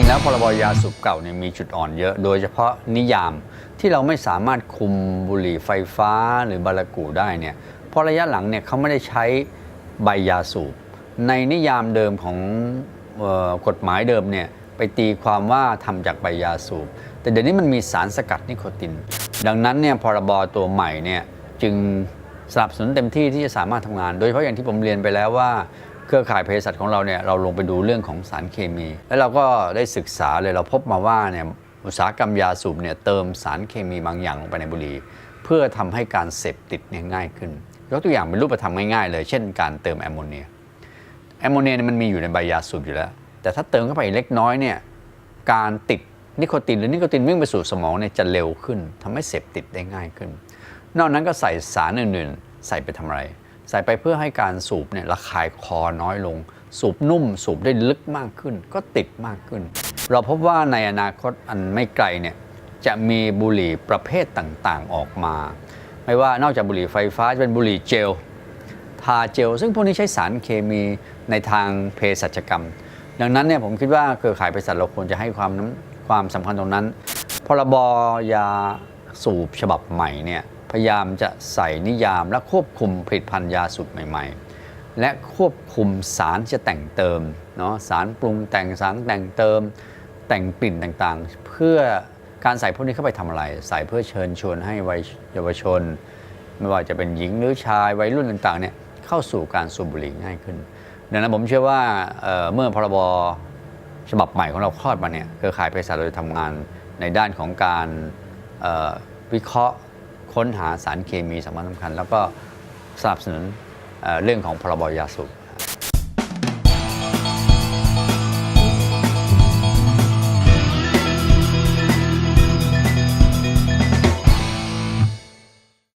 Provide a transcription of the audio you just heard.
จริงแล้วพรบยาสูบเก่าเนี่ยมีจุดอ่อนเยอะ โดยเฉพาะนิยามที่เราไม่สามารถคุมบุหรี่ไฟฟ้าหรือบารากูได้เนี่ยเพราะระยะหลังเนี่ยเขาไม่ได้ใช้ใบยาสูบ ในนิยามเดิมของออกฎหมายเดิมเนี่ยไปตีความว่าทำจากใบยาสูบ แต่เดี๋ยวนี้มันมีสารสกัดนิโคติน ดังนั้นเนี่ยพรบตัวใหม่เนี่ยจึงสนับสนุนเต็มที่ที่จะสามารถทำงาน โดยเฉพาะอย่างที่ผมเรียนไปแล้วว่า เครือข่ายเภสัชของเราเนี่ยเราลงไปดูเรื่องของสารเคมี แล้วเราก็ได้ศึกษาเลยเราพบมาว่าเนี่ยอุตสาหกรรมยาสูบเนี่ยเติมสารเคมีบางอย่างลงไปในบุหรี่เพื่อทำให้การเสพติดเนี่ยง่ายขึ้นยกตัวอย่างเป็นรูปธรรมง่ายๆเลย เช่นการเติมแอมโมเนียแอมโมเนียเนี่ยมันมีอยู่ในใบยาสูบอยู่แล้ว แต่ถ้าเติมเข้าไปเล็กน้อยเนี่ยการติดนิโคตินหรือนิโคตินวิ่งไปสู่สมองเนี่ยจะเร็วขึ้นทำให้เสพติดได้ง่ายขึ้น นอกนั้นก็ใส่สารอื่นๆ ใส่ไปทำอะไร ใส่ไปเพื่อให้การสูบเนี่ยระคายคอน้อยลง สูบนุ่มสูบได้ลึกมากขึ้น ก็ติดมากขึ้น เราพบว่าในอนาคตอันไม่ไกลเนี่ยจะมีบุหรี่ประเภทต่างๆออกมา ไม่ว่านอกจากบุหรี่ไฟฟ้าจะเป็นบุหรี่เจล ทาเจล ซึ่งพวกนี้ใช้สารเคมีในทางเภสัชกรรม ดังนั้นเนี่ยผมคิดว่าเครือข่ายเภสัชเราควรจะให้ความความสำคัญตรงนั้น พรบยาสูบฉบับใหม่เนี่ย พยายามจะใส่นิยามและควบคุมผลิตภัณฑ์ยาสูบใหม่ ๆ และควบคุมสารจะแต่งเติมเนาะสารปรุงแต่งสารแต่งเติม แต่งกลิ่นต่างๆ เพื่อการใส่พวกนี้เข้าไปทำอะไร ใส่เพื่อเชิญชวนให้วัยเยาวชน ไม่ว่าจะเป็นหญิงหรือชายวัยรุ่นต่างๆเนี่ยเข้าสู่การสูบบุหรี่ง่ายขึ้น ดังนั้นผมเชื่อว่าเเมื่อพรบฉบับใหม่ของเราคลอดมาเนี่ยเครือข่ายเภสัชเราจะทำงานในด้านของการวิเคราะห์ ค้นหาสารเคมีสำคัญสำคัญ แล้วก็สนับสนุนเรื่องของพรบยาสูบ